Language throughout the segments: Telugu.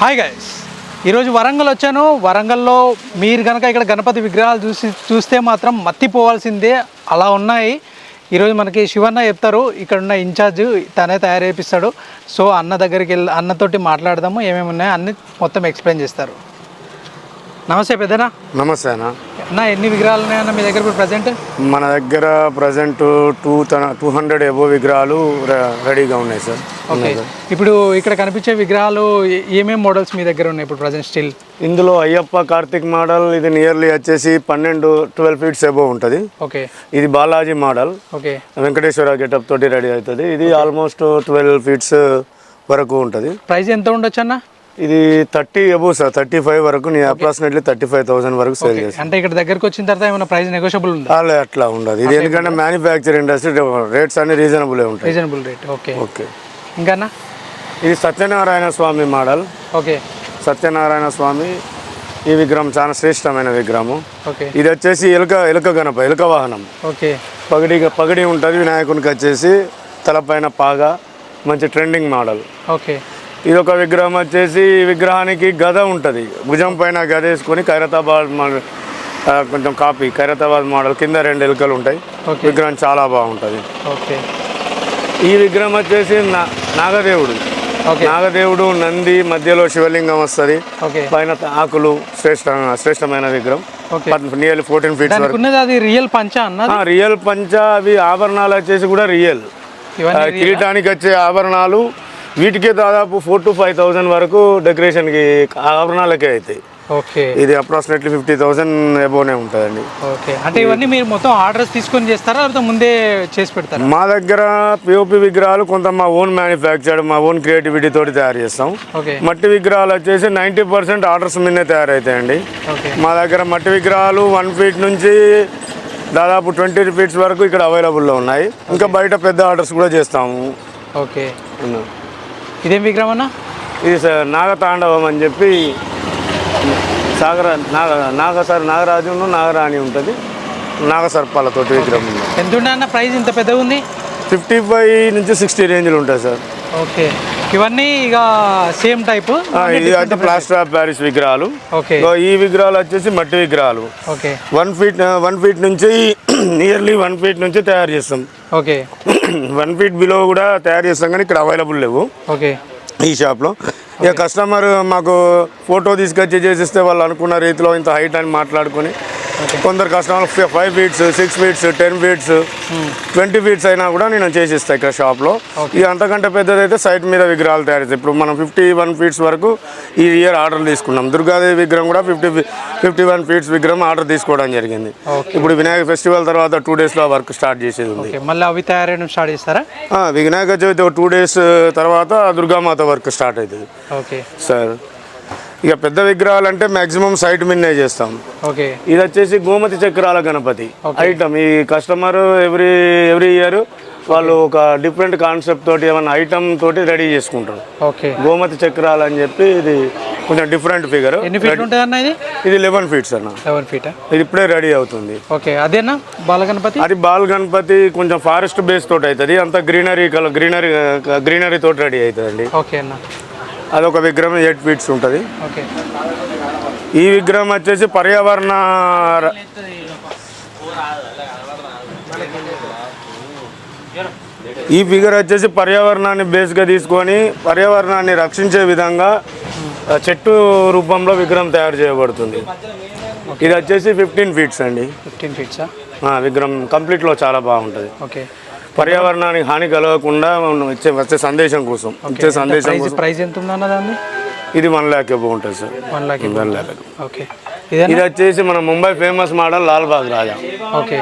హాయ్ గైస్ ఈరోజు వరంగల్ వచ్చాను. వరంగల్లో మీరు కనుక ఇక్కడ గణపతి విగ్రహాలు చూసి చూస్తే మాత్రం మత్తిపోవాల్సిందే అలా ఉన్నాయి. ఈరోజు మనకి శివన్న చెప్తారు. ఇక్కడ ఉన్న ఇన్ఛార్జ్ తనే తయారు చేపిస్తాడు. సో అన్న దగ్గరికి వెళ్ళి అన్నతోటి మాట్లాడదాము. ఏమేమి ఉన్నాయో అన్ని మొత్తం ఎక్స్ప్లెయిన్ చేస్తారు. నమస్తే పెద్దనా. నమస్తే అన్న. అన్న ఎన్ని విగ్రహాలు ఉన్నాయన్న మీ దగ్గర ఇప్పుడు ప్రజెంట్ మన దగ్గర present two two hundred above విగ్రహాలు రెడీగా ఉన్నాయి సార్. ఓకే. ఇప్పుడు ఇక్కడ కనిపించే విగ్రహాలు ఏ- ఏమేం మోడల్స్ మీ దగ్గర ఉన్నాయి ఇప్పుడు ప్రజెంట్ స్టిల్ ఇందులో అయ్యప్ప కార్తిక్ మోడల్ ఇది నియర్లీ వచ్చేసి పన్నెండు ట్వెల్వ్ ఫీట్స్ ఎబో ఉంటుంది. ఓకే. ఇది Balaji model okay. Venkateswara getup తోటి రెడీ అవుతుంది. ఇది ఆల్మోస్ట్ ట్వెల్వ్ ఫీట్స్ వరకు ఉంటుంది. ప్రైస్ ఎంత ఉండొచ్చు అన్న? ఇది thirty above sir thirty five వరకు నేను అప్రాక్సిమేట్లీ థర్టీ ఫైవ్ థౌసండ్ వరకు సేల్ చేస్తాను అంటే ఇక్కడ దగ్గరకు వచ్చిన తర్వాత ఏమైనా ప్రైస్ నెగోషియబుల్ ఉందా? అలా అట్లా ఉండదు. ఇది ఎందుకంటే మ్యానుఫ్యాక్చర్ ఇండస్ట్రీ రేట్స్ అన్ని రీజనబుల్ ఉంటాయి. రీజనబుల్ రేట్ ఓకే ఓకే ఇంకానా ఇది సత్యనారాయణ స్వామి మోడల్. ఓకే సత్యనారాయణ స్వామి ఈ విగ్రహం చాలా శ్రేష్టమైన విగ్రహము. ఓకే ఇది వచ్చేసి ఎలుక ఎలుక గణప ఎలుక వాహనం. ఓకే పగడి పగడి ఉంటుంది వినాయకునికి వచ్చేసి తలపైన పాగా మంచి ట్రెండింగ్ మోడల్ ఓకే ఇది ఒక విగ్రహం వచ్చేసి విగ్రహానికి గద ఉంటుంది. భుజం పైన గద వేసుకొని ఖైరతాబాద్ కొంచెం కాపీ ఖైరతాబాద్ మోడల్ కింద రెండు ఎలుకలు ఉంటాయి. విగ్రహం చాలా బాగుంటుంది. ఓకే. ఈ విగ్రహం వచ్చేసి నా నాగదేవుడు. నాగదేవుడు నంది మధ్యలో శివలింగం వస్తుంది. పైన ఆకులు శ్రేష్ట శ్రేష్టమైన విగ్రహం. నియర్లీ ఫోర్టీన్ ఫీట్స్ వరకు. అది రియల్ పంచ రియల్ పంచ అవి ఆభరణాలు వచ్చేసి కూడా రియల్? కిరీటానికి వచ్చే ఆభరణాలు వీటికే దాదాపు ఫోర్ టు ఫైవ్ థౌసండ్ వరకు డెకరేషన్కి ఆభరణాలకే అవుతాయి. ఓకే. ఇది అప్రాక్సిమేట్లీ ఫిఫ్టీ థౌసండ్ ఎబోనే ఉంటుందండి. ఓకే. అంటే ఇవన్నీ మీరు మొత్తం ఆర్డర్స్ తీసుకొని చేస్తారా లేకపోతే ముందే చేసి పెడతారా? మా దగ్గర పిఓపి విగ్రహాలు కొంత మా ఓన్ మ్యానుఫ్యాక్చర్డ్ మా ఓన్ క్రియేటివిటీ తోటి తయారు చేస్తాం. మట్టి విగ్రహాలు వచ్చేసి నైంటీ పర్సెంట్ ఆర్డర్స్ మీదే తయారవుతాయండి మా దగ్గర మట్టి విగ్రహాలు వన్ ఫీట్ నుంచి దాదాపు ట్వంటీ ఫీట్స్ వరకు ఇక్కడ అవైలబుల్లో ఉన్నాయి. ఇంకా బయట పెద్ద ఆర్డర్స్ కూడా చేస్తాము. ఓకే. ఇదేం విగ్రహం అన్న? ఇది నాగతాండవం అని చెప్పి సాగర నాగ నాగసర్ నాగరాజును నాగరాణి ఉంటుంది. నాగసర్పాలతోటి విగ్రహం ఎంత ఉండే అన్న ప్రైస్ ఇంత పెద్దగా ఉంది? ఫిఫ్టీ ఫైవ్ నుంచి సిక్స్టీ రేంజ్లు ఉంటాయి సార్. ఓకే. ఇవన్నీ ఇక సేమ్ టైప్ ఇది అయితే ప్లాస్టర్ ఆఫ్ ప్యారిస్ విగ్రహాలు. ఓకే. ఈ విగ్రహాలు వచ్చేసి మట్టి విగ్రహాలు. Okay. One feet one feet నుంచి నియర్లీ వన్ ఫీట్ నుంచి తయారు చేస్తాం. ఓకే. వన్ ఫీట్ బిలో కూడా తయారు చేస్తాం కానీ ఇక్కడ అవైలబుల్ లేవు. ఓకే. ఈ షాప్లో. ఇక కస్టమర్ మాకు ఫోటో తీసుకొచ్చి చేసిస్తే వాళ్ళు అనుకున్న రీతిలో ఇంత హైట్ అని మాట్లాడుకొని కొందరు customer five feets six feets ten feets twenty feets అయినా కూడా నేను చేసిస్తాను ఇక్కడ షాప్లో ఇక అంతకంటే పెద్దదైతే సైట్ మీద విగ్రహాలు తయారు చేస్తాయి ఇప్పుడు మనం ఫిఫ్టీ వన్ ఫీట్స్ వరకు ఈ ఇయర్ ఆర్డర్ తీసుకున్నాం. దుర్గాదేవి విగ్రహం కూడా ఫిఫ్టీ ఫిఫ్టీ వన్ ఫీట్స్ విగ్రహం ఆర్డర్ తీసుకోవడం జరిగింది. ఇప్పుడు వినాయక ఫెస్టివల్ తర్వాత టూ డేస్లో వర్క్ స్టార్ట్ చేసేది ఉంది. మళ్ళీ అవి తయారైన స్టార్ట్ చేస్తారా? వినాయక చవితి ఒక టూ డేస్ తర్వాత దుర్గామాత వర్క్ స్టార్ట్ అవుతుంది ఓకే సార్. ఇక పెద్ద విగ్రహాలు అంటే మాక్సిమం సైట్ మిన్నే చేస్తాం. ఓకే. ఇది వచ్చేసి గోమతి చక్రాల గణపతి ఐటమ్ ఈ కస్టమర్ ఎవ్రీ ఎవ్రీ ఇయర్ వాళ్ళు ఒక డిఫరెంట్ కాన్సెప్ట్ తోటి ఏమైనా ఐటమ్ తోటి రెడీ చేసుకుంటారు. ఓకే. గోమతి చక్రాలు అని చెప్పి ఇది కొంచెం డిఫరెంట్ ఫిగర్ ఎన్ని ఫీట్లు ఉంటుంది అన్న ఇది? ఇది లెవెన్ ఫీట్స్ అన్న. లెవెన్ ఫీటా ఇది ఇప్పుడే రెడీ అవుతుంది. ఓకే. అదేనా? బాలగణపతి అది బాల్ గణపతి కొంచెం ఫారెస్ట్ బేస్ తోటి అవుతుంది అంతా గ్రీనరీ కలర్ గ్రీనరీ గ్రీనరీ తోటి రెడీ అవుతుంది ఓకే అన్న. అదొక విగ్రహం ఎయిట్ ఫీట్స్ ఉంటుంది. ఈ విగ్రహం వచ్చేసి పర్యావరణ ఈ ఫిగర్ వచ్చేసి పర్యావరణాన్ని బేస్గా తీసుకొని పర్యావరణాన్ని రక్షించే విధంగా చెట్టు రూపంలో విగ్రహం తయారు చేయబడుతుంది. ఇది వచ్చేసి ఫిఫ్టీన్ ఫీట్స్ అండి. ఫిఫ్టీన్ ఫీట్సా? విగ్రహం కంప్లీట్లో చాలా బాగుంటుంది. ఓకే. పర్యావరణానికి హాని కలగకుండా మనం ఇచ్చే వచ్చే సందేశం కోసం ఇచ్చే సందేశం ప్రైస్ కోసం. ప్రైస్ ఎంత ఉందన్న దాన్ని? ఇది వన్ ల్యాక్ ఎబో ఉంటుంది sir. One lakh one lakh. Okay. ఇది వచ్చేసి మన Mumbai famous model Lal Bagh Raja. Okay.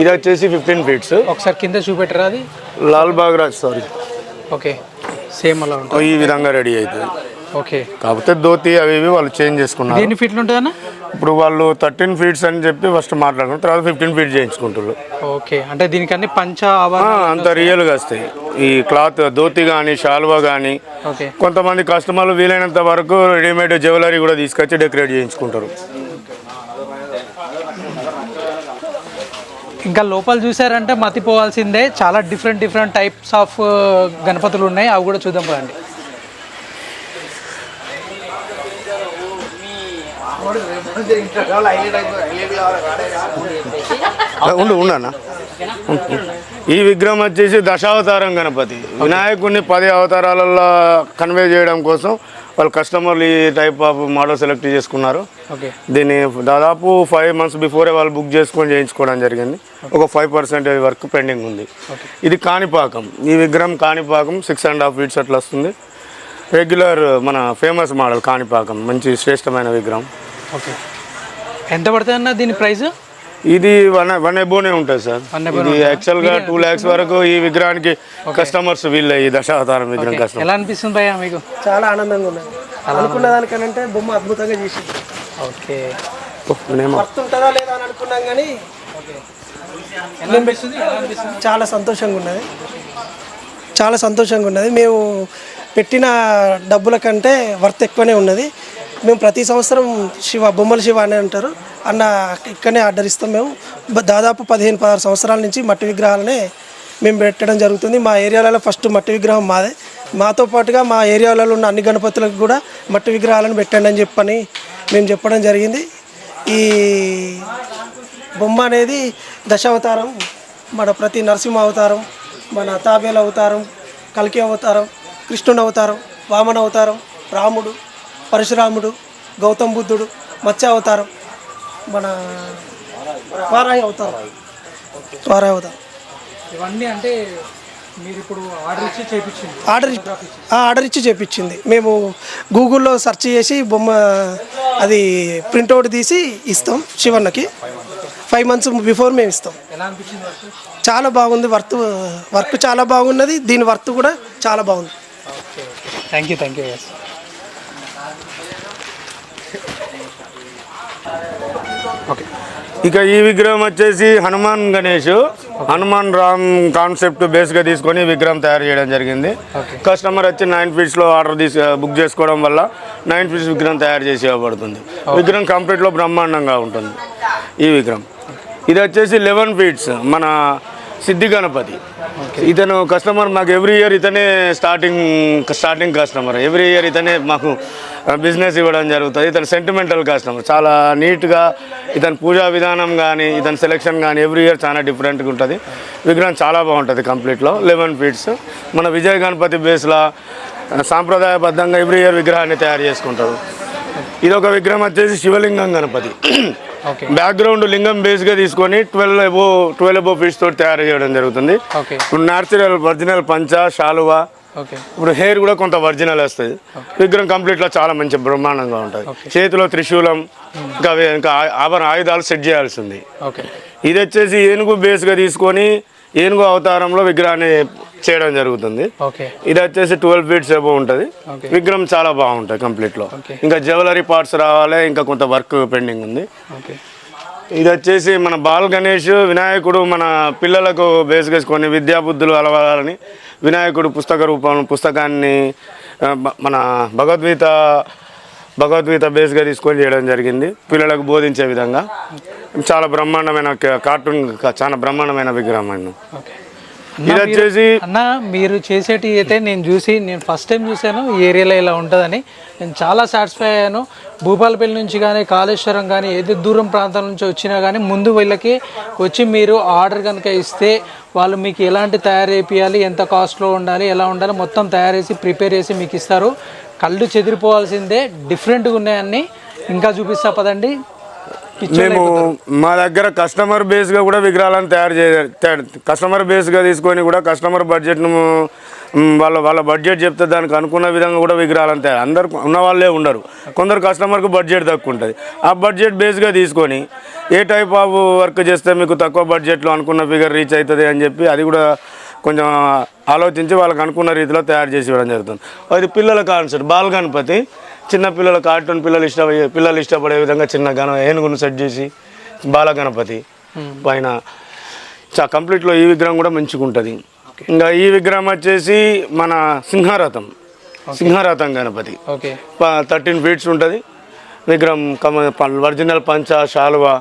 ఇది వచ్చేసి ఫిఫ్టీన్ ఫీట్స్. ఒకసారి కింద చూపెట్టరా అది? Lal Bagh Raj sorry. Okay. Same అలా ఉంటుంది. ఈ విధంగా రెడీ అవుతుంది. ఓకే. కాకపోతే ధోతి అవి ఇవి వాళ్ళు చేంజ్ చేసుకున్నారు. ఎన్ని ఫీట్లు ఉంటుందన్న ఇప్పుడు వాళ్ళు థర్టీన్ ఫీట్స్ అని చెప్పి ఫస్ట్ మాట్లాడుకున్నారు తర్వాత ఫిఫ్టీన్ ఫీట్ చేయించుకుంటారు ఓకే. అంటే దీనికి అన్ని పంచ అంత రియల్గా వస్తాయి. ఈ క్లాత్ ధోతి కానీ షాల్వా కానీ కొంతమంది కస్టమర్లు వీలైనంత వరకు రెడీమేడ్ జ్యువెలరీ కూడా తీసుకొచ్చి డెకరేట్ చేయించుకుంటారు. ఇంకా లోపల చూసారంటే మతిపోవాల్సిందే. చాలా డిఫరెంట్ డిఫరెంట్ టైప్స్ ఆఫ్ గణపతులు ఉన్నాయి. అవి కూడా చూద్దాం రండి ఉండు ఉండనా ఈ విగ్రహం వచ్చేసి దశావతారం గణపతి. వినాయకుడిని పది అవతారాలలో కన్వే చేయడం కోసం వాళ్ళు కస్టమర్లు ఈ టైప్ ఆఫ్ మోడల్ సెలెక్ట్ చేసుకున్నారు. దీన్ని దాదాపు ఫైవ్ మంత్స్ బిఫోరే వాళ్ళు బుక్ చేసుకొని చేయించుకోవడం జరిగింది. ఒక ఫైవ్ పర్సెంటేజ్ వర్క్ పెండింగ్ ఉంది. ఇది కాణిపాకం. ఈ విగ్రహం Kanipakam six and half feets అట్లా వస్తుంది. రెగ్యులర్ మన ఫేమస్ మోడల్ కాణిపాకం. మంచి శ్రేష్టమైన విగ్రహం. ఓకే. ఎంత పడుతుంది అన్న దీని ప్రైస్? ఇది వన్ వన్ ఎబోనే ఉంటుంది సార్. ఇది యాక్చువల్గా టూ ల్యాక్స్ వరకు ఈ విగ్రహానికి కస్టమర్స్ వీళ్ళే ఈ దశావతారం విగ్రహం కస్టమర్ ఎలా అనిపిస్తుంది భయ్యా మీకు? చాలా ఆనందంగా ఉన్నది. అనుకున్న దానికంటే బొమ్మ అద్భుతంగా చేసింది. ఓకే. ఉంటుందా లేదా అని అనుకున్నాం కానీ చాలా సంతోషంగా ఉన్నది. చాలా సంతోషంగా ఉన్నది. మేము పెట్టిన డబ్బుల కంటే వర్త్ ఎక్కువనే ఉన్నది. మేము ప్రతి సంవత్సరం శివ బొమ్మల శివ అని అంటారు. అన్న ఇక్కడనే ఆర్డర్ ఇస్తాం మేము. దాదాపు పదిహేను పదహారు సంవత్సరాల నుంచి మట్టి విగ్రహాలనే మేము పెట్టడం జరుగుతుంది. మా ఏరియాలలో ఫస్ట్ మట్టి విగ్రహం మాదే. మాతో పాటుగా మా ఏరియాలలో ఉన్న అన్ని గణపతులకు కూడా మట్టి విగ్రహాలను పెట్టండి అని చెప్పని మేము చెప్పడం జరిగింది. ఈ బొమ్మ అనేది దశావతారం మన ప్రతి నరసింహ అవతారం మన తాబేల అవతారం కల్కి అవతారం కృష్ణుని అవతారం వామన అవతారం రాముడు పరశురాముడు గౌతమ్ బుద్ధుడు మత్స్య అవతారం మన వారాహి అవతారం. వారాహి అవతారం. ఇవన్నీ అంటే మీరు ఇప్పుడు ఆర్డర్ ఇచ్చి ఆర్డర్ ఆర్డర్ ఇచ్చి చేపించింది. మేము గూగుల్లో సెర్చ్ చేసి బొమ్మ అది ప్రింట్అవుట్ తీసి ఇస్తాం శివన్నకి. ఫైవ్ మంత్స్ బిఫోర్ మేము ఇస్తాం. చాలా బాగుంది వర్త్ వర్క్ చాలా బాగున్నది దీని వర్త్ కూడా చాలా బాగుంది. Thank you thank you okay. ఇక ఈ విగ్రహం వచ్చేసి హనుమాన్ గణేష్. హనుమాన్ రామ్ కాన్సెప్ట్ బేస్గా తీసుకొని విగ్రహం తయారు చేయడం జరిగింది. కస్టమర్ వచ్చి నైన్ ఫీట్స్లో ఆర్డర్ తీసి బుక్ చేసుకోవడం వల్ల నైన్ ఫీట్స్ విగ్రహం తయారు చేసి ఇవ్వబడుతుంది. విగ్రహం కంప్లీట్లో బ్రహ్మాండంగా ఉంటుంది ఈ విగ్రహం. ఇది వచ్చేసి లెవెన్ ఫీట్స్ మన సిద్ధి గణపతి. ఇతను కస్టమర్ మాకు ఎవ్రీ ఇయర్ ఇతనే starting starting customer every year ఇతనే మాకు బిజినెస్ ఇవ్వడం జరుగుతుంది. ఇతను సెంటిమెంటల్ కస్టమర్ చాలా నీట్గా ఇతని పూజా విధానం కానీ ఇతని సెలెక్షన్ కానీ ఎవ్రీ ఇయర్ చాలా డిఫరెంట్గా ఉంటుంది. విగ్రహం చాలా బాగుంటుంది కంప్లీట్లో లెవెన్ ఫీట్స్ మన విజయ గణపతి బేస్లో సాంప్రదాయబద్ధంగా ఎవ్రీ ఇయర్ విగ్రహాన్ని తయారు చేసుకుంటారు ఇది ఒక విగ్రహం వచ్చేసి శివలింగం గణపతి. బ్యాక్గ్రౌండ్ లింగం బేస్గా తీసుకొని twelve above twelve above feets తోటి తయారు చేయడం జరుగుతుంది. ఇప్పుడు న్యాచురల్ ఒరిజినల్ పంచ శాలువా ఓకే ఇప్పుడు హెయిర్ కూడా కొంత ఒరిజినల్ వస్తుంది. విగ్రహం కంప్లీట్లో చాలా మంచి బ్రహ్మాండంగా ఉంటుంది. చేతిలో త్రిశూలం ఇంకా అవి- ఇంకా ఆ- ఆభరణ ఆయుధాలు సెట్ చేయాల్సింది. ఇది వచ్చేసి ఏనుగు బేస్గా తీసుకొని ఏనుగు అవతారంలో విగ్రహాన్ని చేయడం జరుగుతుంది. ఓకే. ఇది వచ్చేసి ట్వెల్వ్ ఫీట్స్ ఎబో ఉంటుంది. విగ్రహం చాలా బాగుంటుంది కంప్లీట్లో. ఇంకా జ్యువెలరీ పార్ట్స్ రావాలి ఇంకా కొంత వర్క్ పెండింగ్ ఉంది. ఓకే. ఇది వచ్చేసి మన బాల్ గణేష్ వినాయకుడు మన పిల్లలకు బేస్ చేసుకొని విద్యాబుద్ధులు అలవాలని వినాయకుడు పుస్తక రూపం పుస్తకాన్ని మన భగవద్గీత భగవద్గీత బేస్గా తీసుకొని చేయడం జరిగింది. పిల్లలకు బోధించే విధంగా. చాలా బ్రహ్మాండమైన కార్టూన్ చాలా బ్రహ్మాండమైన విగ్రహం అండి. ఇది వచ్చేసి అన్న మీరు చేసేటి అయితే నేను చూసి నేను ఫస్ట్ టైం చూశాను. ఈ ఏరియాలో ఇలా ఉంటుందని. నేను చాలా సాటిస్ఫై అయ్యాను. భూపాలపల్లి నుంచి కానీ కాళేశ్వరం కానీ ఏది దూరం ప్రాంతాల నుంచి వచ్చినా కానీ ముందు వీళ్ళకి వచ్చి మీరు ఆర్డర్ కనుక ఇస్తే వాళ్ళు మీకు ఎలాంటి తయారు చేయాలి ఎంత కాస్ట్లో ఉండాలి ఎలా ఉండాలి మొత్తం తయారు చేసి ప్రిపేర్ చేసి మీకు ఇస్తారు. కళ్ళు చెదిరిపోవాల్సిందే డిఫరెంట్గా ఉన్నాయన్నీ ఇంకా చూపిస్తా పదండి. మేము మా దగ్గర కస్టమర్ బేస్గా కూడా విగ్రహాలను తయారు చే కస్టమర్ బేస్గా తీసుకొని కూడా కస్టమర్ బడ్జెట్ను వాళ్ళ వాళ్ళ బడ్జెట్ చెప్తే దానికి అనుకున్న విధంగా కూడా విగ్రహాలను తయారు అందరు ఉన్న వాళ్ళే ఉండరు. కొందరు కస్టమర్కు బడ్జెట్ తక్కువ ఉంటుంది. ఆ బడ్జెట్ బేస్గా తీసుకొని ఏ టైప్ ఆఫ్ వర్క్ చేస్తే మీకు తక్కువ బడ్జెట్లో అనుకున్న ఫిగర్ రీచ్ అవుతుంది అని చెప్పి అది కూడా కొంచెం ఆలోచించి వాళ్ళకి అనుకున్న రీతిలో తయారు చేసి ఇవ్వడం జరుగుతుంది. అది పిల్లల కాన్సెప్ట్. బాల్ గణపతి చిన్న పిల్లల కార్టూన్ పిల్లలు ఇష్టపడే పిల్లలు ఇష్టపడే విధంగా చిన్న గణ ఏనుగును సెట్ చేసి బాల గణపతి పైన చా కంప్లీట్లో ఈ విగ్రహం కూడా మంచిగా ఉంటుంది. ఇంకా ఈ విగ్రహం వచ్చేసి మన Simharatham. Simharatham Ganapati. Okay. Thirteen feets ఉంటుంది. విగ్రహం కమ ఒరిజినల్ పంచ శాలువా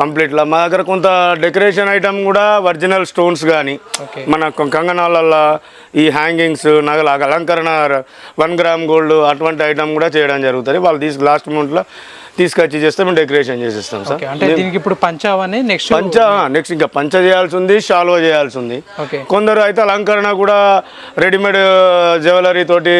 కంప్లీట్లో మా దగ్గర కొంత డెకరేషన్ ఐటమ్ కూడా ఒరిజినల్ స్టోన్స్ కానీ. మన కంగనాలల్లో ఈ హ్యాంగింగ్స్ నగల అలంకరణ వన్ గ్రామ్ గోల్డ్ అటువంటి ఐటమ్ కూడా చేయడం జరుగుతుంది. వాళ్ళు తీసుకు లాస్ట్ మూమెంట్లో తీసుకొచ్చి చేస్తే మేము డెకరేషన్ చేసిస్తాం సార్. అంటే దీనికి ఇప్పుడు పంచావని నెక్స్ట్ పంచ నెక్స్ట్ ఇంకా పంచ చేయాల్సి ఉంది షాల్వా చేయాల్సి ఉంది కొందరు అయితే అలంకరణ కూడా రెడీమేడ్ జ్యువెలరీ తోటి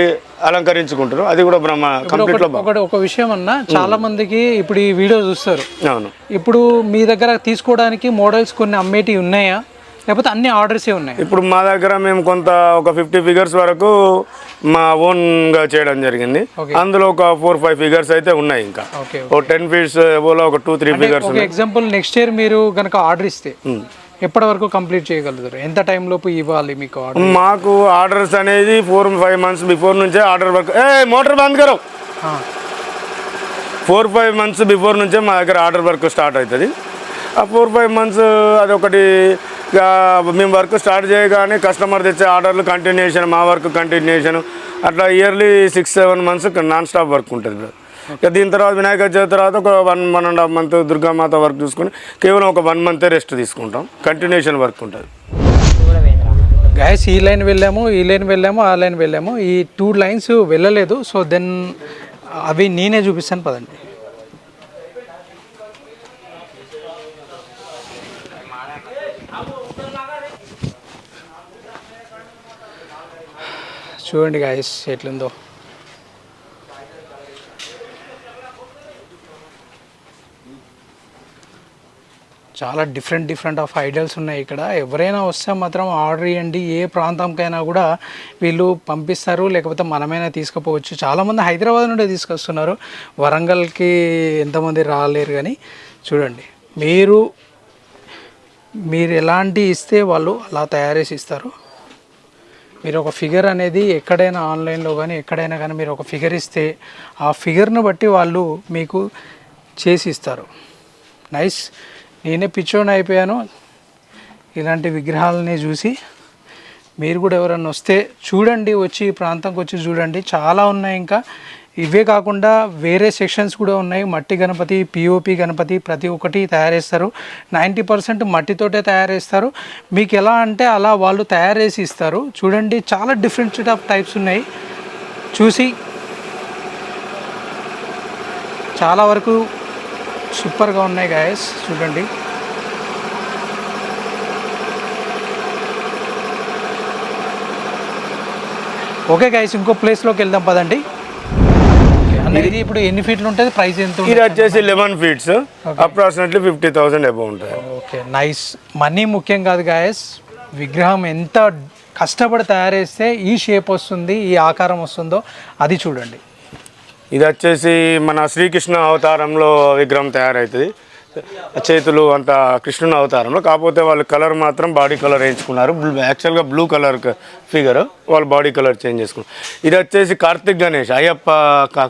అలంకరించుకుంటారు అది కూడా బ్రహ్మ కంప్లీట్లో ఒకటి ఒకటి ఒక విషయం అన్న చాలా మందికి ఇప్పుడు ఈ వీడియో చూస్తారు. అవును. ఇప్పుడు మీ దగ్గర తీసుకోవడానికి మోడల్స్ కొన్ని అమ్మేటివి ఉన్నాయా? లేకపోతే అన్ని ఆర్డర్సే ఉన్నాయి? ఇప్పుడు మా దగ్గర మేము కొంత ఒక ఫిఫ్టీ ఫిగర్స్ వరకు మా ఓన్గా చేయడం జరిగింది. అందులో ఒక ఫోర్ ఫైవ్ ఫిగర్స్ అయితే ఉన్నాయి ఇంకా. ఓ టెన్ ఫీట్స్ ఒక two three figures example next year మీరు కనుక ఆర్డర్ ఇస్తే ఎప్పటి వరకు కంప్లీట్ చేయగలుగుతారు? ఎంత టైం లోపు ఇవ్వాలి మీకు ఆర్డర్ మాకు ఆర్డర్స్ అనేది ఫోర్ ఫైవ్ మంత్స్ బిఫోర్ నుంచే ఆర్డర్ వర్క్ ఏ మోటార్ బంద్ కరో. ఫోర్ ఫైవ్ మంత్స్ బిఫోర్ నుంచే మా దగ్గర ఆర్డర్ వర్క్ స్టార్ట్ అవుతుంది. ఆ ఫోర్ ఫైవ్ మంత్స్ అదొకటి మేము వర్క్ స్టార్ట్ చేయగానే కస్టమర్ తెచ్చే ఆర్డర్లు కంటిన్యూషన్ మా వర్క్ కంటిన్యూషన్ అట్లా yearly six seven months non stop work ఉంటుంది బ్రదర్. ఇక దీని తర్వాత వినాయక చవితి తర్వాత ఒక one one and half month Durgamata work చూసుకొని కేవలం ఒక వన్ మంతే రెస్ట్ తీసుకుంటాం. కంటిన్యూషన్ వర్క్ ఉంటుంది. గ్యాస్ ఈ లైన్ వెళ్ళాము ఈ లైన్ వెళ్ళాము ఆ లైన్ వెళ్ళాము. ఈ టూ లైన్స్ వెళ్ళలేదు. సో దెన్ అవి నేనే చూపిస్తాను పదండి. చూడండి గాయస్ ఎట్లుందో. చాలా డిఫరెంట్ డిఫరెంట్ ఆఫ్ ఐడియల్స్ ఉన్నాయి ఇక్కడ. ఎవరైనా వస్తే మాత్రం ఆర్డర్ ఇవ్వండి ఏ ప్రాంతంకైనా కూడా వీళ్ళు పంపిస్తారు. లేకపోతే మనమైనా తీసుకుపోవచ్చు. చాలామంది హైదరాబాద్ నుండి తీసుకొస్తున్నారు. వరంగల్కి ఎంతమంది రాలేరు కానీ చూడండి. మీరు మీరు ఎలాంటి ఇస్తే వాళ్ళు అలా తయారు చేసి ఇస్తారు. మీరు ఒక ఫిగర్ అనేది ఎక్కడైనా ఆన్లైన్లో కానీ ఎక్కడైనా కానీ మీరు ఒక ఫిగర్ ఇస్తే ఆ ఫిగర్ను బట్టి వాళ్ళు మీకు చేసి ఇస్తారు. నైస్ నేనే పిచ్చోని అయిపోయాను. ఇలాంటి విగ్రహాలని చూసి మీరు కూడా ఎవరైనా వస్తే చూడండి వచ్చి ఈ ప్రాంతంకి వచ్చి చూడండి. చాలా ఉన్నాయి ఇంకా. ఇవే కాకుండా వేరే సెక్షన్స్ కూడా ఉన్నాయి. మట్టి గణపతి పిఓపి గణపతి ప్రతి ఒక్కటి తయారు చేస్తారు నైంటీ పర్సెంట్ మట్టితోటే తయారు చేస్తారు మీకు ఎలా అంటే అలా వాళ్ళు తయారు చేసి ఇస్తారు. చూడండి చాలా డిఫరెంట్ ఆఫ్ టైప్స్ ఉన్నాయి. చూసి చాలా వరకు సూపర్గా ఉన్నాయి గాయస్ చూడండి. ఓకే గాయస్ ఇంకో ప్లేస్లోకి వెళ్దాం పదండి. ఇది ఇప్పుడు ఎన్ని ఫీట్లు ఉంటుంది? ప్రైస్ ఎంత ఇది వచ్చేసి eleven feets approximately fifty thousand above ఉంటుంది ఓకే నైస్ మనీ ముఖ్యం కాదు గాయస్ విగ్రహం ఎంత కష్టపడి తయారు చేస్తే ఈ షేప్ వస్తుంది ఈ ఆకారం వస్తుందో అది చూడండి. ఇది వచ్చేసి మన శ్రీకృష్ణ అవతారంలో విగ్రహం తయారవుతుంది చేతులు అంత కృష్ణుని అవతారంలో. కాకపోతే వాళ్ళు కలర్ మాత్రం బాడీ కలర్ వేయించుకున్నారు. బ్లూ యాక్చువల్గా బ్లూ కలర్ ఫిగర్. వాళ్ళు బాడీ కలర్ చేంజ్ చేసుకున్నారు. ఇది వచ్చేసి కార్తిక్ గణేష్ అయ్యప్ప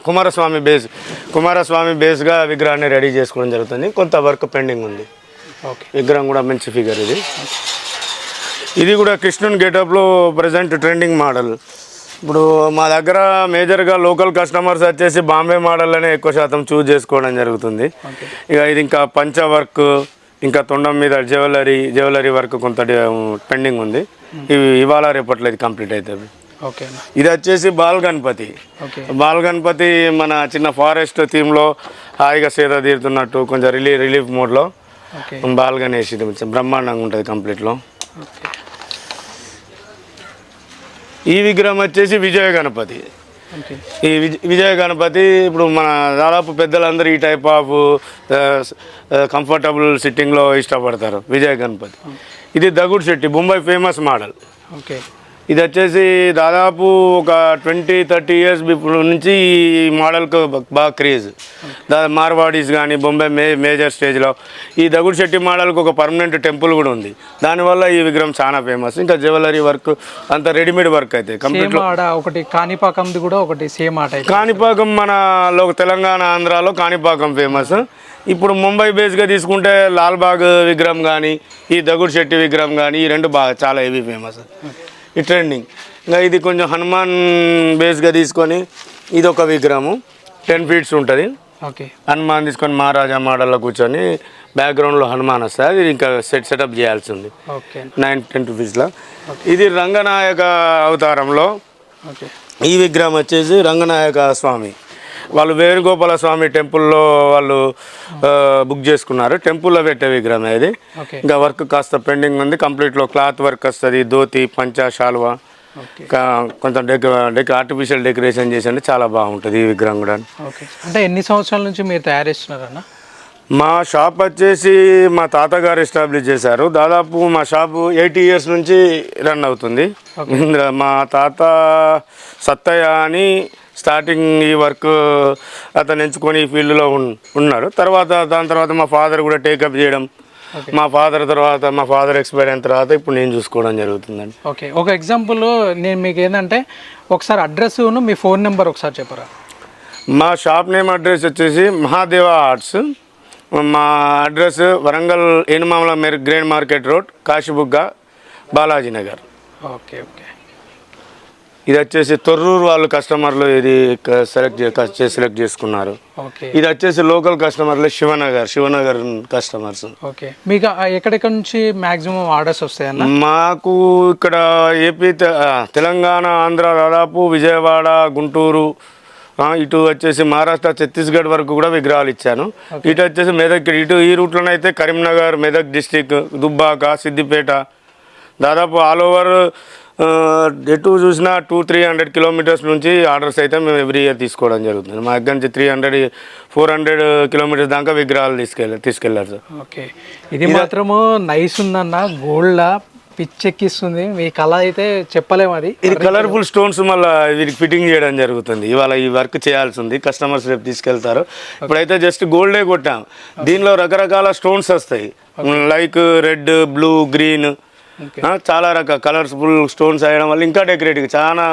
కుమారస్వామి బేస్ కుమారస్వామి బేస్గా విగ్రహాన్ని రెడీ చేసుకోవడం జరుగుతుంది. కొంత వర్క్ పెండింగ్ ఉంది. ఓకే. విగ్రహం కూడా మంచి ఫిగర్ ఇది. ఇది కూడా కృష్ణుని గెటప్లో ప్రజెంట్ ట్రెండింగ్ మోడల్. ఇప్పుడు మా దగ్గర మేజర్గా లోకల్ కస్టమర్స్ వచ్చేసి బాంబే మోడల్లోనే ఎక్కువ శాతం చూస్ చేసుకోవడం జరుగుతుంది. ఇక ఇది ఇంకా పంచ వర్క్ ఇంకా తొండం మీద జ్యువెలరీ జ్యువెలరీ వర్క్ కొంత పెండింగ్ ఉంది. ఇవి ఇవాళ రేపట్లో ఇది కంప్లీట్ అవుతుంది ఇది వచ్చేసి బాల్ గణపతి. బాల్ గణపతి మన చిన్న ఫారెస్ట్ థీమ్లో హాయిగా సేద తీరుతున్నట్టు కొంచెం రిలీఫ్ రిలీఫ్ మోడ్లో బాల్ గణేష్ బ్రహ్మాండంగా ఉంటుంది కంప్లీట్లో. ఓకే. ఈ విగ్రహం వచ్చేసి విజయ గణపతి. ఈ విజ విజయ గణపతి ఇప్పుడు మన దాదాపు పెద్దలందరూ ఈ టైప్ ఆఫ్ కంఫర్టబుల్ సిట్టింగ్లో ఇష్టపడతారు విజయ గణపతి. ఇది Dagdu Shetty Bombay famous model okay. ఇది వచ్చేసి దాదాపు ఒక ట్వంటీ థర్టీ ఇయర్స్ నుంచి ఈ మోడల్కు బాగా క్రేజ్. దా మార్వాడీస్ కానీ బొంబాయి మే మేజర్ స్టేజ్లో. ఈ దగుడు శెట్టి మోడల్కి ఒక పర్మనెంట్ టెంపుల్ కూడా ఉంది. దానివల్ల ఈ విగ్రహం చాలా ఫేమస్ ఇంకా జ్యువెలరీ వర్క్ అంత రెడీమేడ్ వర్క్ అయితే. కంప్లీట్ ఒకటి కాణిపాకంది కూడా ఒకటి సేమ్ ఆట కాణిపాకం మన లో తెలంగాణ ఆంధ్రాలో కాణిపాకం ఫేమస్ ఇప్పుడు ముంబై బేస్గా తీసుకుంటే లాల్బాగ్ విగ్రహం కానీ ఈ దగుడు శెట్టి విగ్రహం కానీ ఈ రెండు బాగా చాలా హెవీ ఫేమస్ ఈ ట్రెండింగ్ ఇంకా ఇది కొంచెం హనుమాన్ బేస్గా తీసుకొని ఇది ఒక విగ్రహము. టెన్ ఫీట్స్ ఉంటుంది. ఓకే. హనుమాన్ తీసుకొని మహారాజా మోడల్లో కూర్చొని బ్యాక్గ్రౌండ్లో హనుమాన్ వస్తుంది. అది ఇంకా సెట్ సెటప్ చేయాల్సి ఉంది ఓకే నైన్ టెన్ రూపీస్లో ఇది రంగనాయక అవతారంలో ఓకే. ఈ విగ్రహం వచ్చేసి రంగనాయక స్వామి. వాళ్ళు వేణుగోపాల స్వామి టెంపుల్లో వాళ్ళు బుక్ చేసుకున్నారు. టెంపుల్లో పెట్టే విగ్రహం ఇది. ఇంకా వర్క్ కాస్త పెండింగ్ ఉంది. కంప్లీట్లో క్లాత్ వర్క్ వస్తుంది ధోతి పంచ కా- కొంచెం డెక డెక ఆర్టిఫిషియల్ డెకరేషన్ చేసి అంటే చాలా బాగుంటుంది ఈ విగ్రహం కూడా. ఓకే. అంటే ఎన్ని సంవత్సరాల నుంచి మీరు తయారు చేస్తున్నారన్న మా షాప్ వచ్చేసి మా తాతగారు ఎస్టాబ్లిష్ చేశారు. దాదాపు మా షాపు ఎయిటీ ఇయర్స్ నుంచి రన్ అవుతుంది. మా తాత సత్తయ్య అని స్టార్టింగ్ ఈ వర్క్ అతను ఎంచుకొని ఈ ఫీల్డ్లో ఉన్- ఉన్నాడు. తర్వాత దాని తర్వాత మా ఫాదర్ కూడా టేకప్ చేయడం. మా ఫాదర్ తర్వాత మా ఫాదర్ ఎక్స్పైర్ అయిన తర్వాత ఇప్పుడు నేను చూసుకోవడం జరుగుతుందండి. ఓకే ఒక ఎగ్జాంపుల్ నేను మీకు ఏంటంటే ఒకసారి అడ్రస్ మీ ఫోన్ నెంబర్ ఒకసారి చెప్పరా? మా షాప్ నేమ్ అడ్రస్ వచ్చేసి మహాదేవ ఆర్ట్స్ మా address Warangal Enumamula మెర్ grain market road Kashibugga Balaji Nagar okay okay ఇది వచ్చేసి తొర్రూరు వాళ్ళు కస్టమర్లు ఇది సెలెక్ట్ సెలెక్ట్ చేసుకున్నారు. ఇది వచ్చేసి లోకల్ కస్టమర్లు శివనగర్ శివనగర్ కస్టమర్స్. ఓకే. మీకు ఎక్కడెక్కడ నుంచి మాక్సిమం ఆర్డర్స్ వస్తాయన్న? మాకు ఇక్కడ ఏపీ తెలంగాణ ఆంధ్ర దాదాపు విజయవాడ గుంటూరు ఇటు వచ్చేసి మహారాష్ట్ర ఛత్తీస్గఢ్ వరకు కూడా విగ్రహాలు ఇచ్చాను. ఇటు వచ్చేసి మెదక్ ఇటు ఈ రూట్లోనైతే కరీంనగర్ మెదక్ డిస్టిక్ దుబ్బాక సిద్దిపేట దాదాపు ఆల్ ఓవర్ ఎటు చూసినా టూ త్రీ హండ్రెడ్ కిలోమీటర్స్ నుంచి ఆర్డర్స్ అయితే మేము ఎవ్రీ ఇయర్ తీసుకోవడం జరుగుతుంది. మా దగ్గర నుంచి three hundred four hundred kilometres దాకా విగ్రహాలు తీసుకెళ్ళి తీసుకెళ్ళారు సార్. ఓకే. ఇది మాత్రము నైస్ ఉందన్న గోల్డ్ పిచ్చెక్కిస్తుంది. మీ కళ అయితే చెప్పలేము అది. ఇది కలర్ఫుల్ స్టోన్స్ మళ్ళీ వీరికి ఫిట్టింగ్ చేయడం జరుగుతుంది. ఇవాళ ఈ వర్క్ చేయాల్సి ఉంది కస్టమర్స్ రేపు తీసుకెళ్తారు. ఇప్పుడైతే జస్ట్ గోల్డే కొట్టాం. దీనిలో రకరకాల స్టోన్స్ వస్తాయి. లైక్ రెడ్ బ్లూ గ్రీన్ చాలా రకాల కలర్ఫుల్ స్టోన్స్ వేయడం వల్ల ఇంకా డెకరేటివ్ చాలా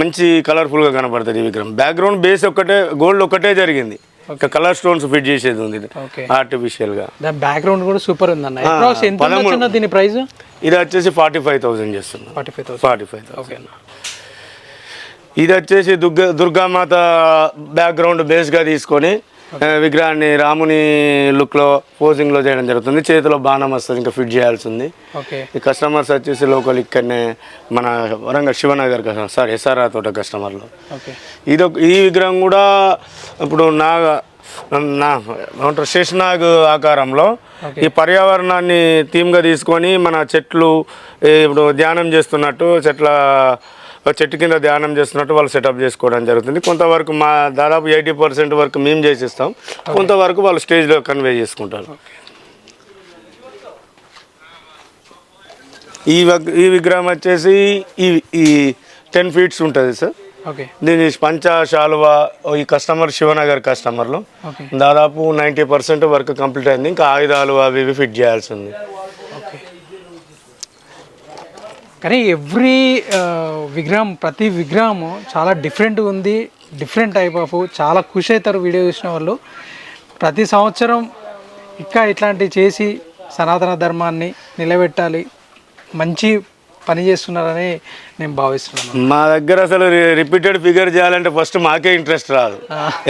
మంచి కలర్ఫుల్గా కనపడుతుంది విగ్రహం. బ్యాక్గ్రౌండ్ బేస్ ఒక్కటే గోల్డ్ ఒక్కటే జరిగింది. కలర్ స్టోన్స్ ఫిట్ చేసేది ఉంది ఓకే ఆర్టిఫిషియల్గా దాని బ్యాక్గ్రౌండ్ కూడా సూపర్ దీని ప్రైస్ ఇది వచ్చేసి ఫార్టీ ఫైవ్ థౌసండ్ చేస్తున్నాం ఫార్టీ ఫైవ్ ఫార్టీ ఫైవ్ ఇది వచ్చేసి దుర్గా దుర్గామాత బ్యాక్గ్రౌండ్ బేస్గా తీసుకొని విగ్రహాన్ని రాముని లుక్లో పోజింగ్లో చేయడం జరుగుతుంది. చేతిలో బాణం వస్తుంది ఇంకా ఫిట్ చేయాల్సి ఉంది ఈ కస్టమర్స్ వచ్చేసి లోకల్ ఇక్కడనే మన వరంగల్ శివనగర్ సారీ ఎస్ఆర్ఆ తోట కస్టమర్లు ఓకే. ఇది ఒక- ఈ విగ్రహం కూడా ఇప్పుడు నాగ నా ఏమంటారు శేషనాగ్ ఆకారంలో ఈ పర్యావరణాన్ని థీమ్గా తీసుకొని మన చెట్లు ఇప్పుడు ధ్యానం చేస్తున్నట్టు చెట్ల చెట్టు కింద ధ్యానం చేస్తున్నట్టు వాళ్ళు సెటప్ చేసుకోవడం జరుగుతుంది. కొంతవరకు మా దాదాపు ఎయిటీ పర్సెంట్ వరకు మేము చేసిస్తాం. కొంతవరకు వాళ్ళు స్టేజ్లో కన్వే చేసుకుంటారు. ఈ ఈ విగ్రహం వచ్చేసి ఈ ఈ టెన్ ఫీట్స్ ఉంటుంది సార్. దీని పంచ శాలువా ఈ కస్టమర్ శివనగర్ కస్టమర్లు దాదాపు నైంటీ పర్సెంట్ వర్క్ కంప్లీట్ అయింది. ఇంకా ఆయుధాలు అవి ఇవి ఫిట్ చేయాల్సి ఉంది. కానీ ఎవ్రీ విగ్రహం ప్రతి విగ్రహము చాలా డిఫరెంట్ ఉంది డిఫరెంట్ టైప్ ఆఫ్ చాలా ఖుషి అవుతారు వీడియో చూసిన వాళ్ళు. ప్రతి సంవత్సరం ఇంకా ఇట్లాంటివి చేసి సనాతన ధర్మాన్ని నిలబెట్టాలి మంచి పని చేస్తున్నారని నేను భావిస్తున్నాను. మా దగ్గర అసలు రిపీటెడ్ ఫిగర్ చేయాలంటే ఫస్ట్ మాకే ఇంట్రెస్ట్ రాదు.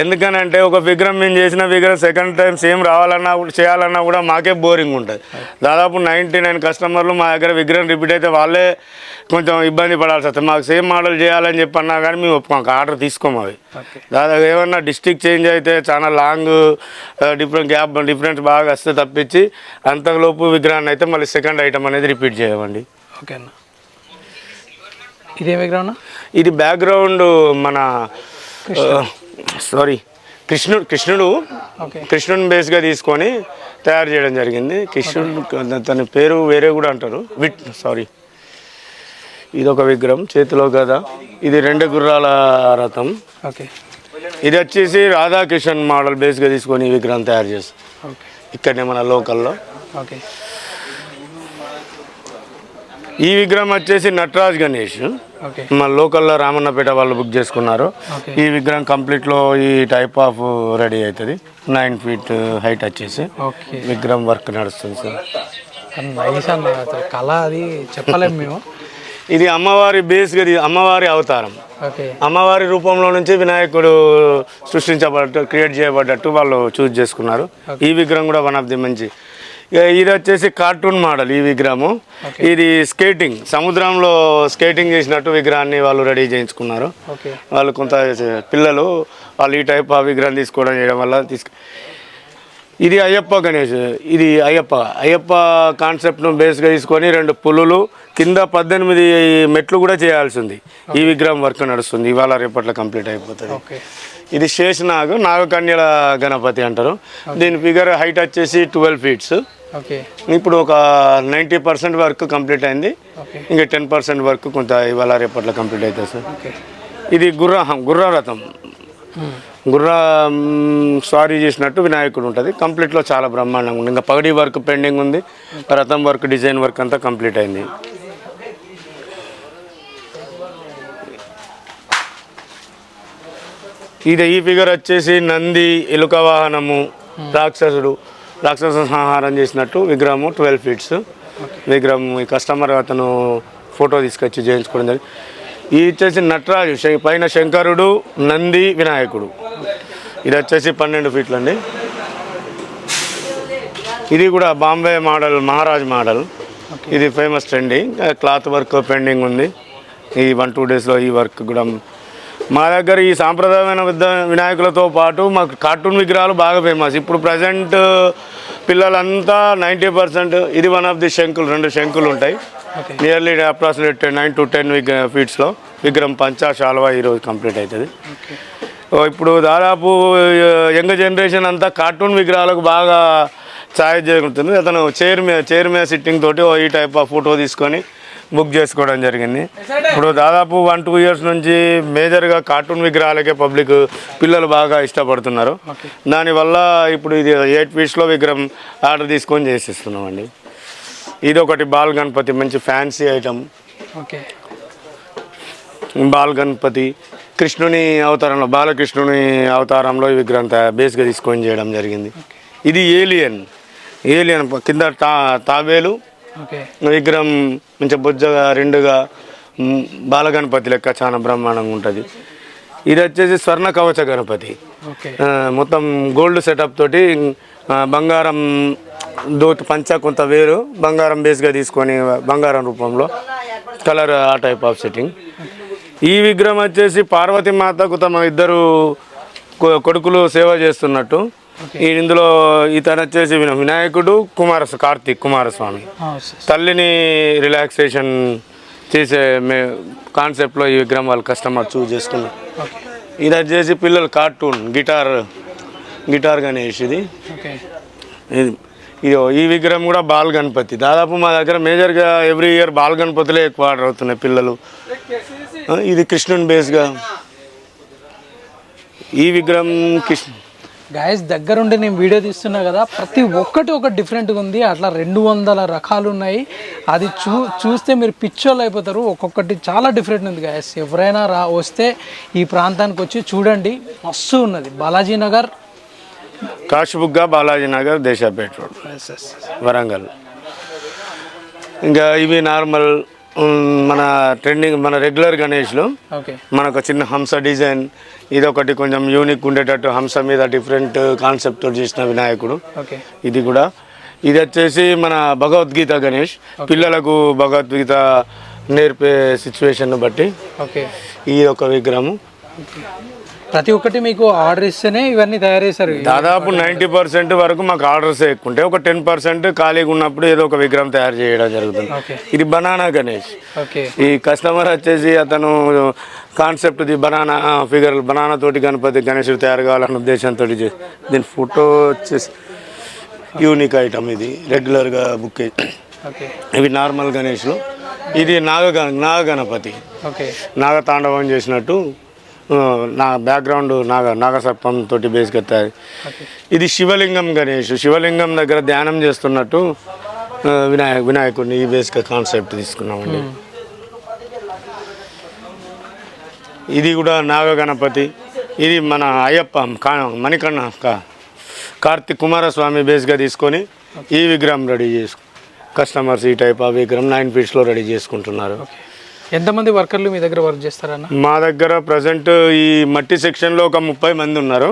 ఎందుకనంటే ఒక విగ్రహం మేము చేసిన విగ్రహం సెకండ్ టైం సేమ్ రావాలన్నా చేయాలన్నా కూడా మాకే బోరింగ్ ఉంటుంది. దాదాపు నైంటీ నైన్ కస్టమర్లు మా దగ్గర విగ్రహం రిపీట్ అయితే వాళ్ళే కొంచెం ఇబ్బంది పడాల్సి వస్తుంది. మాకు సేమ్ మోడల్ చేయాలని చెప్పి అన్నా కానీ మేము ఒప్పుకోం ఆర్డర్ తీసుకోము అవి. ఓకే. దాదాపు ఏమన్నా డిస్టిక్ చేంజ్ అయితే చాలా లాంగ్ డిఫరెంట్ గ్యాప్ డిఫరెన్స్ బాగా వస్తే తప్పించి అంతలోపు విగ్రహాన్ని అయితే మళ్ళీ సెకండ్ ఐటమ్ అనేది రిపీట్ చేయమండి. ఓకే అన్న. ఇదే అన్న? ఇది బ్యాక్గ్రౌండ్ మన సారీ కృష్ణుడు కృష్ణుడు కృష్ణుని బేస్గా తీసుకొని తయారు చేయడం జరిగింది. కృష్ణుడు తన పేరు వేరే కూడా అంటారు. విట్ సారీ ఇది ఒక విగ్రహం చేతిలో కదా ఇది రెండు గుర్రాల రథం. ఓకే. ఇది వచ్చేసి రాధాకృష్ణన్ మోడల్ బేస్గా తీసుకొని ఈ విగ్రహం తయారు చేస్తాం ఇక్కడనే మన లోకల్లో. ఓకే. ఈ విగ్రహం వచ్చేసి నటరాజ్ గణేష్. మన లోకల్లో రామన్నపేట వాళ్ళు బుక్ చేసుకున్నారు. ఈ విగ్రహం కంప్లీట్లో ఈ టైప్ ఆఫ్ రెడీ అవుతుంది. నైన్ ఫీట్ హైట్ వచ్చేసి విగ్రహం వర్క్ నడుస్తుంది సార్. నైస్ అన్న కళ అది చెప్పలేము మేము. ఇది అమ్మవారి బేస్గా తీ- అమ్మవారి అవతారం. అమ్మవారి రూపంలో నుంచి వినాయకుడు సృష్టించబడ్డట్టు క్రియేట్ చేయబడ్డట్టు వాళ్ళు చూస్ చేసుకున్నారు. ఈ విగ్రహం కూడా వన్ ఆఫ్ ది మంచి ఇది వచ్చేసి కార్టూన్ మోడల్ ఈ విగ్రహము. ఇది స్కేటింగ్ సముద్రంలో స్కేటింగ్ చేసినట్టు విగ్రహాన్ని వాళ్ళు రెడీ చేయించుకున్నారు. వాళ్ళు కొంత పిల్లలు వాళ్ళు ఈ టైప్ ఆ విగ్రహం తీసుకోవడం చేయడం వల్ల తీసుకు ఇది అయ్యప్ప గణేష్ ఇది అయ్యప్ప. అయ్యప్ప కాన్సెప్ట్ను బేస్గా తీసుకొని రెండు పులులు కింద పద్దెనిమిది మెట్లు కూడా చేయాల్సి ఉంది ఈ విగ్రహం వర్క్ నడుస్తుంది. ఇవాళ రేపట్లో కంప్లీట్ అయిపోతుంది. ఓకే. ఇది శేషనాగ్ నాగకన్యల గణపతి అంటారు. దీని ఫిగర్ హైట్ వచ్చేసి ట్వెల్వ్ ఫీట్స్. ఇప్పుడు ఒక నైంటీ పర్సెంట్ వర్క్ కంప్లీట్ అయింది. ఇంకా టెన్ పర్సెంట్ వర్క్ కొంత ఇవాళ రేపట్లో కంప్లీట్ అవుతుంది సార్. ఇది గుర్ర గుర్ర రథం గుర్ర స్వారీ చేసినట్టు వినాయకుడు ఉంటుంది. కంప్లీట్లో చాలా బ్రహ్మాండంగా ఉంది. ఇంకా పగడి వర్క్ పెండింగ్ ఉంది. రథం వర్క్ డిజైన్ వర్క్ అంతా కంప్లీట్ అయింది. ఇది ఈ ఫిగర్ వచ్చేసి నంది ఎలుక వాహనము రాక్షసుడు. రాక్షస సంహారం చేసినట్టు విగ్రహము ట్వెల్వ్ ఫీట్స్. విగ్రహం ఈ కస్టమర్ అతను ఫోటో తీసుకొచ్చి చేయించుకోవడం జరిగింది. ఇది వచ్చేసి నటరాజు పైన శంకరుడు నంది వినాయకుడు. ఇది వచ్చేసి పన్నెండు ఫీట్లు అండి. ఇది కూడా బాంబే మోడల్ మహారాజ్ మోడల్. ఇది famous trending cloth work pending ఉంది. ఈ వన్ టూ డేస్లో ఈ వర్క్ కూడా మా దగ్గర ఈ సాంప్రదాయమైన వినాయకులతో పాటు మాకు కార్టూన్ విగ్రహాలు బాగా ఫేమస్ ఇప్పుడు ప్రజెంట్ పిల్లలంతా నైంటీ పర్సెంట్ ఇది వన్ ఆఫ్ ది శంకులు రెండు శంకులు ఉంటాయి. Nearly approximate nine to ten ఫీట్స్లో విగ్రహం పంచా శాల్వా ఈరోజు కంప్లీట్ అవుతుంది. ఇప్పుడు దాదాపు యంగ్ జనరేషన్ అంతా కార్టూన్ విగ్రహాలకు బాగా ఛాయ్ జరుగుతుంది. అతను చైర్ మీద చైర్ మీద సిట్టింగ్ తోటి ఓ ఈ టైప్ ఆఫ్ ఫోటో తీసుకొని బుక్ చేసుకోవడం జరిగింది. ఇప్పుడు దాదాపు వన్ టూ ఇయర్స్ నుంచి మేజర్గా కార్టూన్ విగ్రహాలకే పబ్లిక్ పిల్లలు బాగా ఇష్టపడుతున్నారు. దానివల్ల ఇప్పుడు ఇది ఎయిట్ ఫీట్స్లో విగ్రహం ఆర్డర్ తీసుకొని చేసిస్తున్నామండి. ఇది ఒకటి బాల్ గణపతి మంచి fancy item. Okay. Bal Ganapati కృష్ణుని అవతారంలో బాలకృష్ణుని అవతారంలో ఈ విగ్రహం బేస్గా తీసుకొని చేయడం జరిగింది. ఇది ఏలియన్. ఏలియన్ కింద తా తాబేలు విగ్రహం మంచిగా బొజ్జగా రెండుగా బాలగణపతి లెక్క చాలా బ్రహ్మాండంగా ఉంటుంది. ఇది వచ్చేసి స్వర్ణ కవచ గణపతి. మొత్తం గోల్డ్ సెటప్ తోటి బంగారం దోతి పంచ కొంత వేరు బంగారం బేస్గా తీసుకొని బంగారం రూపంలో కలర్ ఆ టైప్ ఆఫ్ సెట్టింగ్ ఈ విగ్రహం వచ్చేసి పార్వతీ మాతకు తమ ఇద్దరు కొడుకులు సేవ చేస్తున్నట్టు. ఇందులో ఇతను వచ్చేసి విన- వినాయకుడు కుమార కార్తీక్ కుమారస్వామి. తల్లిని రిలాక్సేషన్ చేసే మే కాన్సెప్ట్లో ఈ విగ్రహం వాళ్ళు కస్టమర్ చూస్ చేసుకున్నారు ఓకే. ఇది వచ్చేసి పిల్లలు కార్టూన్ గిటార్ గిటార్ గణేష్ ఇది. ఇది ఈ విగ్రహం కూడా బాల్ గణపతి. దాదాపు మా దగ్గర మేజర్గా ఎవ్రీ ఇయర్ బాల్ గణపతులే ఎక్కువ ఆర్డర్ అవుతున్నాయి పిల్లలు. ఇది కృష్ణుని బేస్గా ఈ విగ్రహం కృష్ణ గాయస్ దగ్గరుండి నేను వీడియో తీస్తున్నా కదా ప్రతి ఒక్కటి ఒక డిఫరెంట్గా ఉంది. అట్లా రెండు వందల రకాలు ఉన్నాయి. అది చూ చూస్తే మీరు పిచ్చోళ్ళు అయిపోతారు. ఒక్కొక్కటి చాలా డిఫరెంట్ ఉంది గాయస్ ఎవరైనా రా వస్తే ఈ ప్రాంతానికి వచ్చి చూడండి. మస్తు ఉన్నది. బాలాజీ నగర్. కాశీబుగ్గ బాలాజీ నగర్ దేశాపేట రోడ్. వరంగల్. ఇంకా ఇవి నార్మల్ మన ట్రెండింగ్ మన రెగ్యులర్ గణేష్లు. మనకు చిన్న హంస డిజైన్ ఇది ఒకటి కొంచెం యూనిక్ ఉండేటట్టు హంస మీద డిఫరెంట్ కాన్సెప్ట్ చేసిన వినాయకుడు. ఇది కూడా. ఇది వచ్చేసి మన భగవద్గీత గణేష్. పిల్లలకు భగవద్గీత నేర్పే సిచ్యువేషన్ బట్టి ఈ ఒక విగ్రహము. ప్రతి ఒక్కటి మీకు ఆర్డర్ ఇస్తేనే ఇవన్నీ తయారు చేశారు దాదాపు నైంటీ పర్సెంట్ వరకు మాకు ఆర్డర్స్ ఎక్కువ ఉంటాయి ఒక టెన్ పర్సెంట్ ఖాళీగా ఉన్నప్పుడు ఏదో ఒక విగ్రహం తయారు చేయడం జరుగుతుంది. ఇది బనానా గణేష్. ఓకే. ఈ కస్టమర్ వచ్చేసి అతను concept the banana figure banana తోటి గణపతి గణేశుడు తయారు కావాలన్న ఉద్దేశంతో దీని ఫోటో వచ్చేసి యూనిక్ ఐటమ్ ఇది రెగ్యులర్గా బుక్ ఇవి నార్మల్ గణేష్లు. ఇది నాగ నాగ గణపతి. ఓకే. నాగతాండవం చేసినట్టు నా బ్యాక్గ్రౌండ్ నాగ నాగసర్పం తోటి బేస్గా తయారు ఇది శివలింగం గణేష్. శివలింగం దగ్గర ధ్యానం చేస్తున్నట్టు వినాయక వినాయకుడిని ఈ బేస్గా కాన్సెప్ట్ తీసుకున్నామండి. ఇది కూడా నాగ గణపతి. ఇది మన అయ్యప్ప కా మణికన్న కా- కార్తిక్ కుమారస్వామి బేస్గా తీసుకొని ఈ విగ్రహం రెడీ చేసుకు కస్టమర్స్ ఈ టైప్ ఆఫ్ విగ్రహం నైన్ ఫీట్స్లో రెడీ చేసుకుంటున్నారు. ఎంతమంది వర్కర్లు మీ దగ్గర వర్క్ చేస్తారన్న? మా దగ్గర ప్రజెంట్ ఈ మట్టి సెక్షన్లో ఒక ముప్పై మంది ఉన్నారు.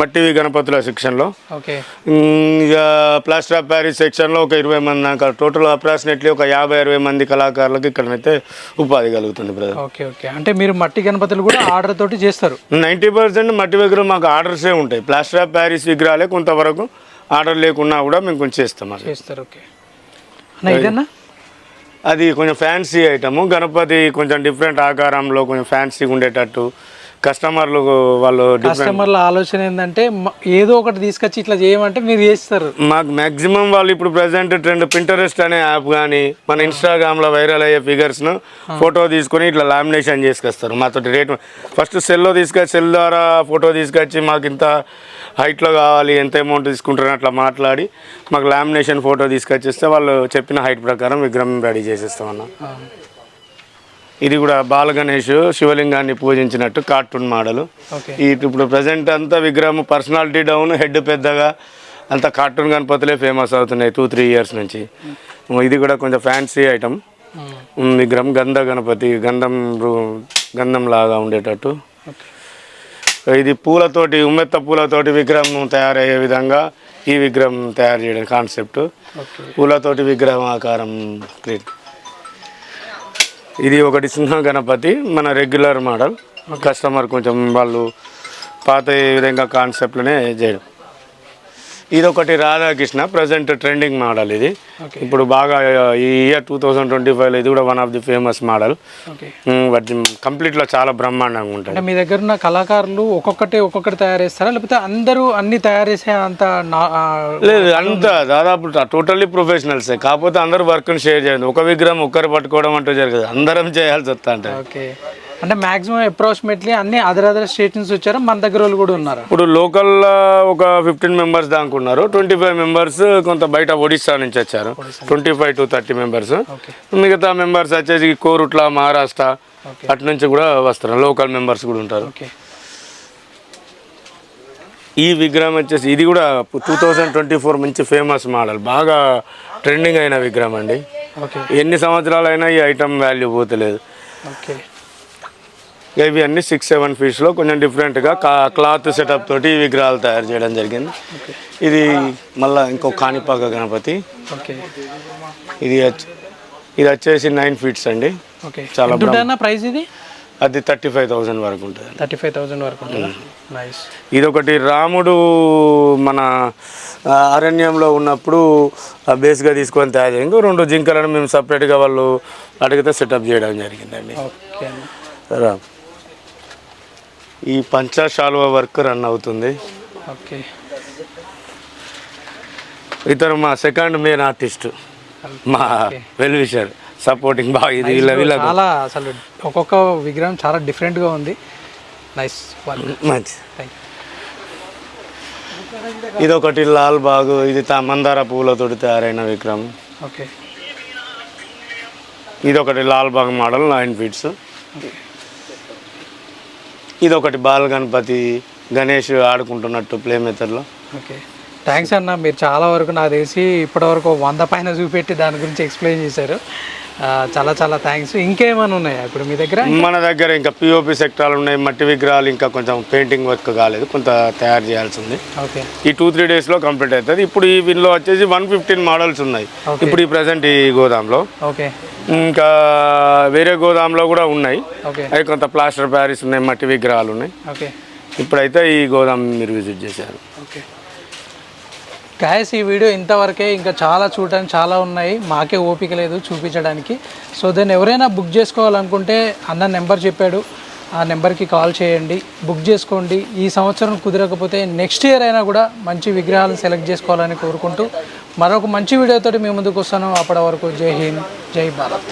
మట్టి గణపతుల సెక్షన్లో. ఇక ప్లాస్టర్ ఆఫ్ ప్యారిస్ సెక్షన్లో ఒక ఇరవై మంది దాకా టోటల్ అప్రాక్సిమేట్లీ ఒక యాభై అరవై మంది కళాకారులకు ఇక్కడనైతే ఉపాధి కలుగుతుంది బ్రదర్. Okay okay. అంటే మీరు మట్టి గణపతులు కూడా ఆర్డర్ తోటి చేస్తారు? నైంటీ పర్సెంట్ మట్టి విగ్రహం మాకు ఆర్డర్సే ఉంటాయి. ప్లాస్టర్ ఆఫ్ ప్యారిస్ విగ్రహాలే కొంతవరకు ఆర్డర్ లేకున్నా కూడా మేము కొంచెం చేస్తాం చేస్తారు ఓకే. అది కొంచెం ఫ్యాన్సీ ఐటము గణపతి కొంచెం డిఫరెంట్ ఆకారంలో కొంచెం ఫ్యాన్సీగా ఉండేటట్టు. కస్టమర్లు వాళ్ళు కస్టమర్ల ఆలోచన ఏంటంటే ఏదో ఒకటి తీసుకొచ్చి ఇట్లా చేయమంటే మీరు చేస్తారు. మాకు మ్యాక్సిమం వాళ్ళు ఇప్పుడు ప్రజెంట్ ట్రెండ్ పింటరెస్ట్ అనే యాప్ కానీ మన ఇన్స్టాగ్రామ్లో వైరల్ అయ్యే ఫిగర్స్ను ఫోటో తీసుకొని ఇట్లా లామినేషన్ చేసుకొస్తారు. మాతో రేట్ ఫస్ట్ సెల్లో తీసుకొచ్చి సెల్ ద్వారా ఫోటో తీసుకొచ్చి మాకు ఇంత హైట్లో కావాలి ఎంత అమౌంట్ తీసుకుంటారని అట్లా మాట్లాడి మాకు లామినేషన్ ఫోటో తీసుకొచ్చిస్తే వాళ్ళు చెప్పిన హైట్ ప్రకారం విగ్రహం రెడీ చేసేస్తామన్న. ఇది కూడా బాల గణేష్ శివలింగాన్ని పూజించినట్టు కార్టూన్ మోడల్. ఈ ఇప్పుడు ప్రజెంట్ అంతా విగ్రహం పర్సనాలిటీ డౌన్ హెడ్ పెద్దగా అంత కార్టూన్ గణపతులే ఫేమస్ అవుతున్నాయి టూ త్రీ ఇయర్స్ నుంచి. ఇది కూడా కొంచెం ఫ్యాన్సీ ఐటమ్. ఉమ్, విగ్రహం గంధ గణపతి గంధం గంధం లాగా ఉండేటట్టు. ఓకే ఇది పూలతోటి ఉమ్మెత్త పూలతోటి విగ్రహం తయారయ్యే విధంగా ఈ విగ్రహం తయారు చేయడం కాన్సెప్ట్ పూలతోటి విగ్రహం ఆకారం క్రియేట్ ఇది ఒకటి సింహ గణపతి మన రెగ్యులర్ మోడల్ కస్టమర్ కొంచెం వాళ్ళు పాత విధంగా కాన్సెప్ట్లోనే చేయడం ఇది ఒకటి రాధాకృష్ణ ప్రజెంట్ ట్రెండింగ్ మోడల్ ఇది. ఇప్పుడు బాగా ఈ ఇయర్ టూ థౌజండ్ ట్వంటీ ఫైవ్లో ఇది కూడా one of the famous model వాటి కంప్లీట్లో చాలా బ్రహ్మాండంగా ఉంటుంది. మీ దగ్గర ఉన్న కళాకారులు ఒక్కొక్కటి ఒక్కొక్కటి తయారు చేస్తారా లేకపోతే అందరూ అన్ని తయారు చేసే అంత లేదు అంత దాదాపు టోటల్లీ ప్రొఫెషనల్సే కాకపోతే అందరూ వర్క్ని షేర్ చేయండి. ఒక విగ్రహం ఒక్కరు పట్టుకోవడం అంటూ జరగదు. అందరం చేయాల్సి వస్తా అంటే. ఓకే అంటే మాక్సిమం అప్రాక్సిమేట్లీ అన్ని అదర్ అదర్ స్టేట్ నుంచి వచ్చారా. మన దగ్గర వాళ్ళు కూడా ఉన్నారా. ఇప్పుడు లోకల్ ఒక ఫిఫ్టీన్ మెంబర్స్ దాకా ఉన్నారు. ట్వంటీ ఫైవ్ మెంబర్స్ కొంత బయట ఒడిస్సా నుంచి వచ్చారు. Twenty five to thirty members మిగతా మెంబర్స్ వచ్చేసి కోరుట్ల మహారాష్ట్ర. అటు నుంచి కూడా వస్తారు. లోకల్ మెంబర్స్ కూడా ఉంటారు. ఈ విగ్రహం వచ్చేసి ఇది కూడా టూ థౌజండ్ ట్వంటీ ఫోర్ మంచి ఫేమస్ మోడల్ బాగా ట్రెండింగ్ అయిన విగ్రహం అండి. ఎన్ని సంవత్సరాలైనా ఈ ఐటమ్ వాల్యూ పోతలేదు. ఓకే ఇవి అన్ని సిక్స్ సెవెన్ ఫీట్స్లో కొంచెం డిఫరెంట్గా కా క్లాత్ సెటప్ తోటి ఈ విగ్రహాలు తయారు చేయడం జరిగింది. ఇది మళ్ళా ఇంకో కాణిపాక గణపతి. ఓకే ఇది ఇది వచ్చేసి నైన్ ఫీట్స్ అండి. ఓకే చాలా ప్రైస్ ఇది? అది థర్టీ ఫైవ్ థౌజండ్ వరకు ఉంటుంది థర్టీ ఫైవ్ థౌసండ్ వరకు ఉంటుందా? నైస్ ఇది ఒకటి రాముడు మన అరణ్యంలో ఉన్నప్పుడు బేస్గా తీసుకొని తయారు చేయండి రెండు జింకలను మేము సపరేట్గా వాళ్ళు అడిగితే సెటప్ చేయడం జరిగిందండి. ఓకే ఈ పంచశాలువ వర్క్ రన్ అవుతుంది. ఓకే. ఇతను మా సెకండ్ మెయిన్ ఆర్టిస్ట్. మా వెల్ విషర్ సపోర్టింగ్ బాగా ఇది వీళ్ళ వీళ్ళ చాలా అసలు ఒక్కొక్క విగ్రహం చాలా డిఫరెంట్గా ఉంది. నైస్ మంచి. ఇది ఒకటి లాల్ బాగు ఇది తా మందార పువ్వులతోటి తయారైన విగ్రహం. ఓకే. ఇది ఒకటి Lal Bagh model nine feets. ఇది ఒకటి గణపతి గణేష్ ఆడుకుంటున్నట్టు ప్లే మెథడ్లో ఓకే. థ్యాంక్స్ అన్న మీరు చాలా వరకు నాకు తెలిసి ఇప్పటివరకు వంద పైన చూపెట్టి దాని గురించి ఎక్స్ప్లెయిన్ చేశారు. చాలా చాలా థ్యాంక్స్ ఇంకేమైనా ఉన్నాయా ఇప్పుడు మీ దగ్గర? మన దగ్గర ఇంకా పిఓపి సెక్టార్లు ఉన్నాయి మట్టి విగ్రహాలు ఇంకా కొంచెం పెయింటింగ్ వర్క్ కాలేదు కొంత తయారు చేయాల్సి ఉంది. ఓకే ఈ టూ త్రీ డేస్లో కంప్లీట్ అవుతుంది. ఇప్పుడు ఈ వీళ్ళలో వచ్చేసి వన్ ఫిఫ్టీన్ మోడల్స్ ఉన్నాయి. ఇప్పుడు ఈ ప్రజెంట్ ఈ గోదాంలో. ఓకే ఇంకా వేరే గోదాంలో కూడా ఉన్నాయి. అవి కొంత ప్లాస్టర్ ప్యారిస్ ఉన్నాయి మట్టి విగ్రహాలు ఉన్నాయి. ఓకే ఇప్పుడైతే ఈ గోదాం మీరు విజిట్ చేశారు. ఓకే గాయస్ ఈ వీడియో ఇంతవరకే ఇంకా చాలా చూడడానికి చాలా ఉన్నాయి. మాకే ఓపిక లేదు చూపించడానికి. సో దెన్ ఎవరైనా బుక్ చేసుకోవాలనుకుంటే అన్న నెంబర్ చెప్పాడు. ఆ నెంబర్కి కాల్ చేయండి. బుక్ చేసుకోండి. ఈ సంవత్సరం కుదరకపోతే నెక్స్ట్ ఇయర్ అయినా కూడా మంచి విగ్రహాలను సెలెక్ట్ చేసుకోవాలని కోరుకుంటూ మరొక మంచి వీడియోతోటి మీ ముందుకు వస్తాను. అప్పటి వరకు జై హింద్ జై భారత్.